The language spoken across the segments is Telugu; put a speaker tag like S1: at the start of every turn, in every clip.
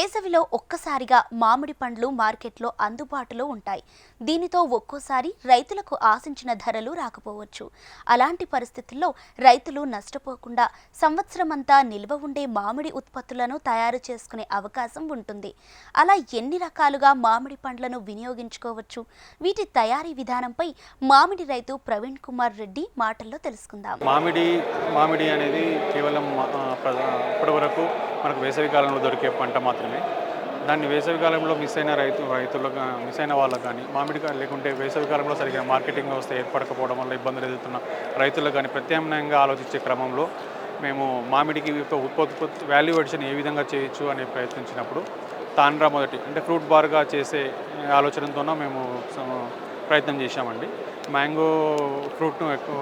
S1: వేసవిలో ఒక్కసారిగా మామిడి పండ్లు మార్కెట్లో అందుబాటులో ఉంటాయి. దీనితో ఒక్కోసారి రైతులకు ఆశించిన ధరలు రాకపోవచ్చు. అలాంటి పరిస్థితుల్లో రైతులు నష్టపోకుండా సంవత్సరమంతా నిల్వ ఉండే మామిడి ఉత్పత్తులను తయారు చేసుకునే అవకాశం ఉంటుంది. అలా ఎన్ని రకాలుగా మామిడి పండ్లను వినియోగించుకోవచ్చు? వీటి తయారీ విధానంపై మామిడి రైతు ప్రవీణ్ కుమార్ రెడ్డి మాటల్లో తెలుసుకుందాం.
S2: మామిడి మామిడి అనేది కేవలం ఇప్పటి వరకు మనకు వేసవికాలంలో దొరికే పంట మాత్రమే. దాన్ని వేసవికాలంలో మిస్ అయిన రైతు రైతులకు మిస్ అయిన వాళ్ళకు కానీ మామిడికాయ లేకుంటే వేసవికాలంలో సరిగ్గా మార్కెటింగ్ వ్యవస్థ ఏర్పడకపోవడం వల్ల ఇబ్బందులు ఎదుగుతున్న రైతులకు కానీ ప్రత్యామ్నాయంగా ఆలోచించే క్రమంలో మేము మామిడికి ఉత్పత్తి వాల్యూ అడిషన్ ఏ విధంగా చేయొచ్చు అని ప్రయత్నించినప్పుడు తాండ్రా మొదటి అంటే ఫ్రూట్ బార్గా చేసే ఆలోచనతోనో మేము ప్రయత్నం చేశామండి. మ్యాంగో ఫ్రూట్ను ఎక్కువ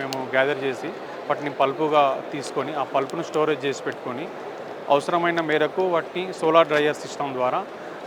S2: మేము గ్యాదర్ చేసి వాటిని పల్పుగా తీసుకొని ఆ పల్పును స్టోరేజ్ చేసి పెట్టుకొని అవసరమైన మేరకు వాటిని సోలార్ డ్రైయర్ సిస్టమ్ ద్వారా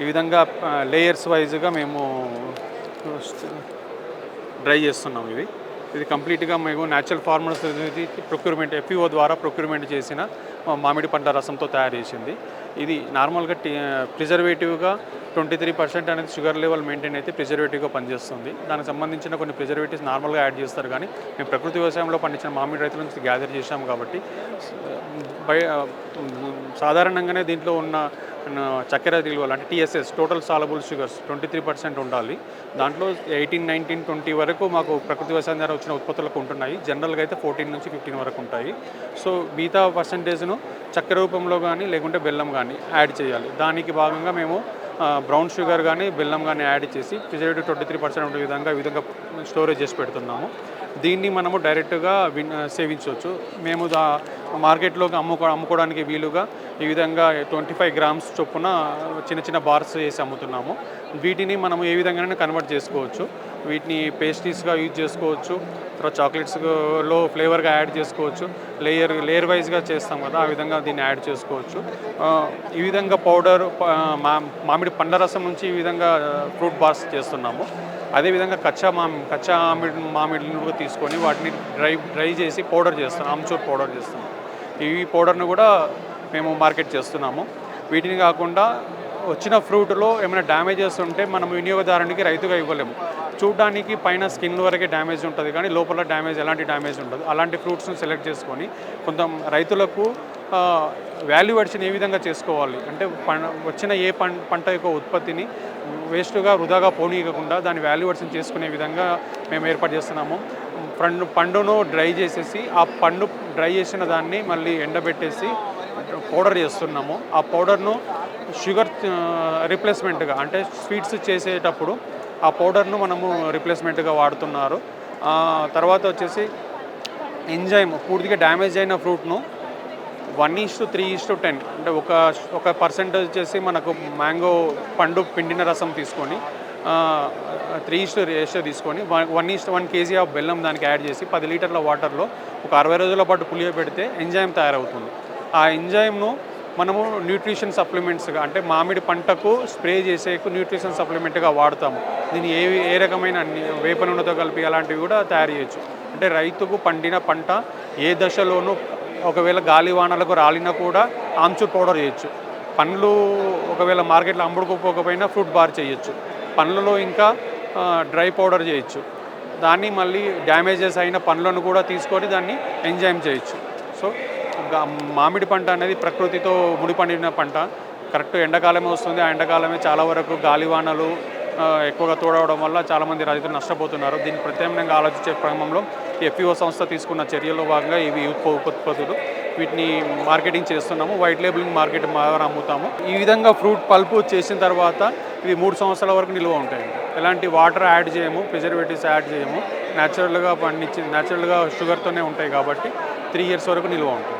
S2: ఈ విధంగా లేయర్స్ వైజ్గా మేము డ్రై చేస్తున్నాం ఇది ఇది కంప్లీట్గా మేము న్యాచురల్ ఫార్మర్స్ ప్రొక్యూర్మెంట్ ఎఫ్ఈఓ ద్వారా ప్రొక్యూర్మెంట్ చేసిన మామిడి పంట రసంతో తయారు చేసింది. ఇది నార్మల్గా టీ ప్రిజర్వేటివ్గా ట్వంటీ త్రీ పర్సెంట్ అనేది షుగర్ లెవెల్ మెయింటైన్ అయితే ప్రిజర్వేటివ్గా పనిచేస్తుంది. దానికి సంబంధించిన కొన్ని ప్రిజర్వేటివ్స్ నార్మల్గా యాడ్ చేస్తారు కానీ మేము ప్రకృతి వ్యవసాయంలో పండించిన మామిడి రైతుల నుంచి గ్యాదర్ చేశాం కాబట్టి బయ సాధారణంగానే దీంట్లో ఉన్న ఉన్న చక్కెర విలువలు అంటే TSS total soluble sugars twenty three percent ఉండాలి. దాంట్లో ఎయిటీన్ నైన్టీన్ ట్వంటీ వరకు మాకు ప్రకృతి వ్యవసాయం ద్వారా వచ్చిన ఉత్పత్తులకు ఉంటున్నాయి. జనరల్గా అయితే ఫోర్టీన్ నుంచి ఫిఫ్టీన్ వరకు ఉంటాయి. సో మిగతా పర్సంటేజ్ను చక్కెర రూపంలో కానీ లేకుంటే బెల్లం కానీ యాడ్ చేయాలి. దానికి భాగంగా మేము బ్రౌన్ షుగర్ కానీ బెల్లం కానీ యాడ్ చేసి ప్రిజర్వేటివ్ ట్వంటీ త్రీ పర్సెంట్ ఉండే విధంగా విధంగా స్టోరేజ్ చేసి పెడుతున్నాము. దీన్ని మనము డైరెక్ట్గా విన్ సేవించవచ్చు. మేము దా మార్కెట్లోకి అమ్ముకో అమ్ముకోవడానికి వీలుగా ఈ విధంగా ట్వంటీ ఫైవ్ గ్రామ్స్ చొప్పున చిన్న చిన్న బార్స్ వేసి అమ్ముతున్నాము. వీటిని మనము ఏ విధంగానైనా కన్వర్ట్ చేసుకోవచ్చు. వీటిని పేస్ట్రీస్గా యూజ్ చేసుకోవచ్చు. తర్వాత చాక్లెట్స్లో ఫ్లేవర్గా యాడ్ చేసుకోవచ్చు. లేయర్ లేయర్ వైజ్గా చేస్తాం కదా ఆ విధంగా దీన్ని యాడ్ చేసుకోవచ్చు. ఈ విధంగా పౌడర్ మా మామిడి పండ్ల రసం నుంచి ఈ విధంగా ఫ్రూట్ బార్స్ చేస్తున్నాము. అదేవిధంగా కచ్చా మామి కచ్చా మామిడి మామిడిని కూడా తీసుకొని వాటిని డ్రై డ్రై చేసి పౌడర్ చేస్తాం ఆమ్చూర్ పౌడర్ చేస్తున్నాం ఈ పౌడర్ను కూడా మేము మార్కెట్ చేస్తున్నాము. వీటిని కాకుండా వచ్చిన ఫ్రూట్లో ఏమైనా డ్యామేజెస్ ఉంటే మనం వినియోగదారునికి రైతుగా ఇవ్వలేము. చూడడానికి పైన స్కిన్ వరకే డ్యామేజ్ ఉంటుంది కానీ లోపల డ్యామేజ్ ఎలాంటి డ్యామేజ్ ఉండదు. అలాంటి ఫ్రూట్స్ని సెలెక్ట్ చేసుకొని కొంత రైతులకు వాల్యూ అడిషన్ ఏ విధంగా చేసుకోవాలి? అంటే వచ్చిన ఏ పంట యొక్క ఉత్పత్తిని వేస్ట్గా వృధాగా పోనీయకుండా దాని వాల్యూ అడిషన్ చేసుకునే విధంగా మేము ఏర్పాటు చేస్తున్నాము. పండు పండును డ్రై చేసేసి ఆ పండు డ్రై చేసిన దాన్ని మళ్ళీ ఎండబెట్టేసి పౌడర్ చేస్తున్నాము. ఆ పౌడర్ను షుగర్ రిప్లేస్మెంట్గా అంటే స్వీట్స్ చేసేటప్పుడు ఆ పౌడర్ను మనము రిప్లేస్మెంట్గా వాడుతున్నారు. తర్వాత వచ్చేసి ఎంజైమ్ పూర్తిగా డ్యామేజ్ అయిన ఫ్రూట్ను one is to three is to ten అంటే ఒక ఒక పర్సెంటేజ్ వచ్చేసి మనకు మ్యాంగో పండు పిండిన రసం తీసుకొని త్రీ ఇస్టు రేషియో తీసుకొని one is one kg of బెల్లం దానికి యాడ్ చేసి పది లీటర్ల వాటర్లో ఒక అరవై రోజుల పాటు పులియ పెడితే ఎంజైమ్ తయారవుతుంది. ఆ ఎంజైమ్ను మనము న్యూట్రిషన్ సప్లిమెంట్స్గా అంటే మామిడి పంటకు స్ప్రే చేసేకు న్యూట్రిషన్ సప్లిమెంట్గా వాడతాము. దీన్ని ఏ ఏ రకమైన వేప నూనెతో కలిపి అలాంటివి కూడా తయారు చేయొచ్చు. అంటే రైతుకు పండిన పంట ఏ దశలోనూ ఒకవేళ గాలి వానలకు రాలినా కూడా ఆమ్చూర్ పౌడర్ చేయొచ్చు. పండ్లు ఒకవేళ మార్కెట్లో అమ్ముడుకోకపోయినా ఫ్రూట్ బార్ చేయొచ్చు. పండ్లలో ఇంకా డ్రై పౌడర్ చేయొచ్చు. దాన్ని మళ్ళీ డ్యామేజెస్ అయిన పండ్లను కూడా తీసుకొని దాన్ని ఎంజాయ్ చేయొచ్చు. సో మామిడి పంట అనేది ప్రకృతితో ముడిపడిన పంట. కరెక్ట్ ఎండాకాలమే వస్తుంది. ఆ ఎండాకాలమే చాలా వరకు గాలివానలు ఎక్కువగా తోడవడం వల్ల చాలామంది రైతులు నష్టపోతున్నారు. దీన్ని ప్రత్యామ్నాయంగా ఆలోచించే క్రమంలో ఎఫ్ఈఓ సంస్థ తీసుకున్న చర్యల్లో భాగంగా ఇవి ఉత్పత్తులు వీటిని మార్కెటింగ్ చేస్తున్నాము. వైట్ లేబులింగ్ మార్కెట్ బాగా అమ్ముతాము ఈ విధంగా ఫ్రూట్ పల్పు చేసిన తర్వాత ఇవి మూడు సంవత్సరాల వరకు నిల్వ ఉంటాయి. ఎలాంటి వాటర్ యాడ్ చేయము ప్రిజర్వేటివ్స్ యాడ్ చేయము. న్యాచురల్గా పండించి న్యాచురల్గా షుగర్తోనే ఉంటాయి కాబట్టి త్రీ ఇయర్స్ వరకు నిల్వ ఉంటుంది.